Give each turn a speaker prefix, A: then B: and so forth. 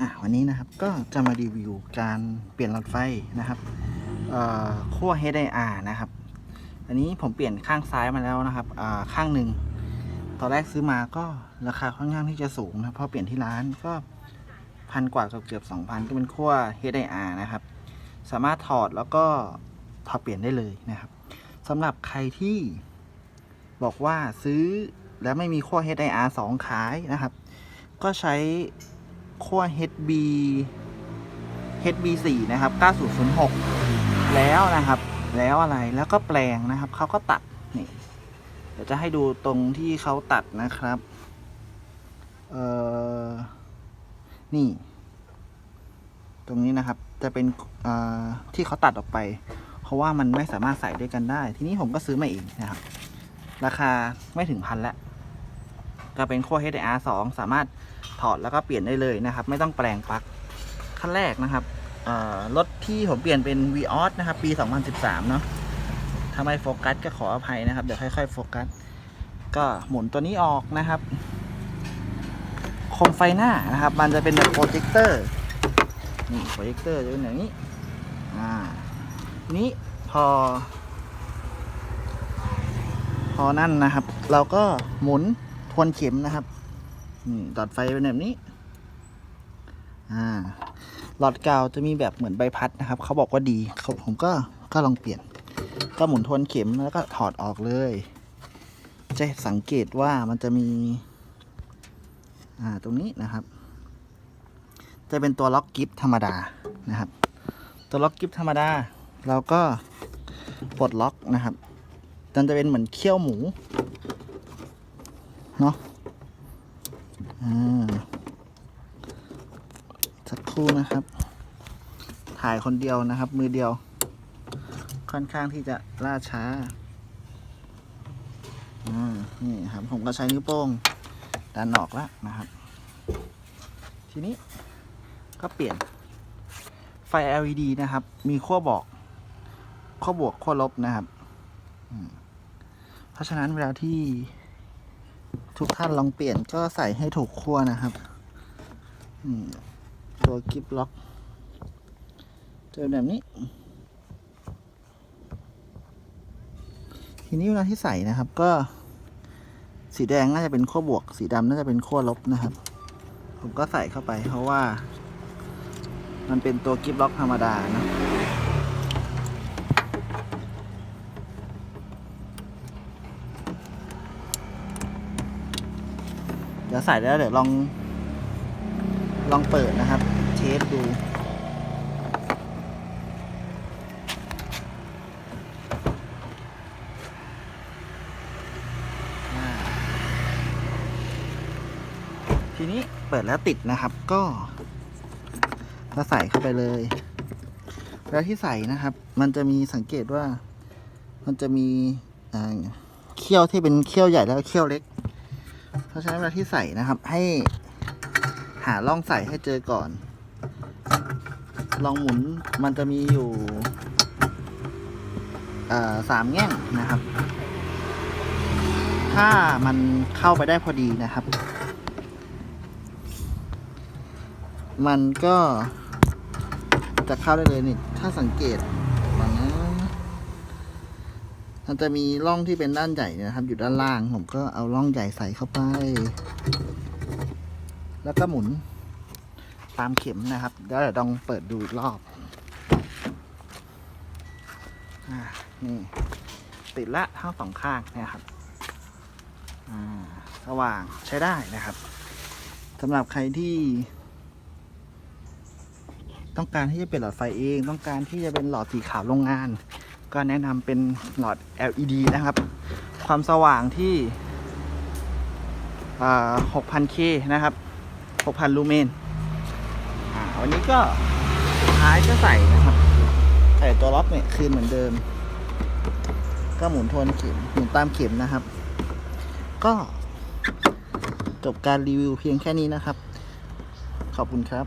A: อะวันนี้นะครับก็จะมารีวิวการเปลี่ยนหลอดไฟนะครับขั้ว HIR นะครับ อันนี้ผมเปลี่ยนข้างซ้ายมาแล้วนะครับข้างหนึ่งตอนแรกซื้อมาก็ราคาค่อนข้างที่จะสูงนะเพราะเปลี่ยนที่ร้านก็พันกว่าเกือบเกือบสองพันก็เป็นขั้ว HIR นะครับ สามารถถอดแล้วก็ถอดเปลี่ยนได้เลยนะครับสำหรับใครที่บอกว่าซื้อแล้วไม่มีขั้ว HIR 2 ขายนะครับ ก็ใช้ ขั้ว HB HB4 นะครับ 9006 แล้วนะครับ แล้วอะไรแล้วก็แปลงนะครับ เขาก็ตัด นี่ เดี๋ยวจะให้ดูตรงที่เขาตัดนะครับ เอ่อ นี่ ตรงนี้นะครับ จะเป็นอ่อที่เขาตัดออกไป เพราะว่ามันไม่สามารถใส่ด้วยกันได้ ทีนี้ผมก็ซื้อมาเองนะครับ ราคาไม่ถึงพันละ ก็เป็นขั้ว HDR 2 สามารถถอดแล้วก็เปลี่ยนได้เลยนะครับ ไม่ต้องแปลงปลั๊กขั้นแรกนะครับรถที่ผมเปลี่ยนเป็น v ีออสนะครับ ปี 2013 เนาะถ้าไม่โฟกัสก็ขออภัยนะครับ เดี๋ยวค่อยๆโฟกัส ก็หมุนตัวนี้ออกนะครับ โคมไฟหน้านะครับ มันจะเป็นแบบโปรเจคเตอร์ นี่โปรเจคเตอร์จะเป็นอย่างนี้ อ่า นี้พอ พอนั่นนะครับ เราก็หมุน ทวนเข็มนะครับนี่หลอดไฟเป็นแบบนี้หลอดกาวจะมีแบบเหมือนใบพัดนะครับ เขาบอกว่าดีาผมก็ก็ลองเปลี่ยน ก็หมุนทวนเข็มแล้วก็ถอดออกเลย จะสังเกตว่ามันจะมี อ่าตรงนี้นะครับ จะเป็นตัวล็อกกิฟธรรมดานะครับ ตัวล็อกกิฟธรรมดาเราก็ปลดล็อกนะครับมันจะเป็นเหมือนเขี้ยวหมู เนาะอ่าสักครู่นะครับ ถ่ายคนเดียวนะครับ มือเดียว ค่อนข้างที่จะล่าช้าอ่านี่ครับ ผมก็ใช้นิ้วโป้งดันออกแล้วนะครับ ทีนี้ก็เปลี่ยนไฟ LED นะครับ มีขั้วบอกขั้วบวกขั้วลบนะครับ เพราะฉะนั้นเวลาที่ ทุกท่านลองเปลี่ยนก็ใส่ให้ถูกขั้วนะครับตัวกิฟล็อกเป็นแบบนี้ ทีนี้เวลาที่ใส่นะครับก็ สีแดงน่าจะเป็นขั้วบวก สีดำน่าจะเป็นขั้วลบนะครับ ผมก็ใส่เข้าไปเพราะว่า มันเป็นตัวกิฟล็อกธรรมดานะ ดี๋ยวใส่แล้วเดี๋ยวลอง ลองเปิดนะครับ เทสดู ทีนี้เปิดแล้วติดนะครับก็ก็ใส่เข้าไปเลยแล้วที่ใส่นะครับ มันจะมีสังเกตว่า มันจะมีอ่าเขี้ยวที่เป็นเขี้ยวใหญ่แล้วเขี้ยวเล็ก เพราะฉะนั้นเวลาที่ใส่นะครับ ให้หาล่องใส่ให้เจอก่อน ลองหมุนมันจะมีอยู่สามแง่งนะครับ ถ้ามันเข้าไปได้พอดีนะครับ มันก็จะเข้าได้เลยนี่ ถ้าสังเกต มันจะมีร่องที่เป็นด้านใหญ่นะครับ อยู่ด้านล่าง ผมก็เอาร่องใหญ่ใส่เข้าไป แล้วก็หมุนตามเข็มนะครับเดี๋ยวเดี๋ยวลองเปิดดูรอบอนี่ติดละทั้งสองข้างนะครับสว่างใช้ได้นะครับสำหรับใครที่ ต้องการที่จะเป็นหลอดไฟเอง ต้องการที่จะเป็นหลอดสีขาวโรงงาน ก็แนะนำเป็นหลอด LED นะครับ ความสว่างที่ 6,000K นะครับ 6,000 ลูเมนอ่าวันนี้ก็สุดท้ายก็ใส่นะครับ ใส่ตัวล็อกเนี่ยคืนเหมือนเดิม ก็หมุนทวนเข็มหมุนตามเข็มนะครับ ก็จบการรีวิวเพียงแค่นี้นะครับ ขอบคุณครับ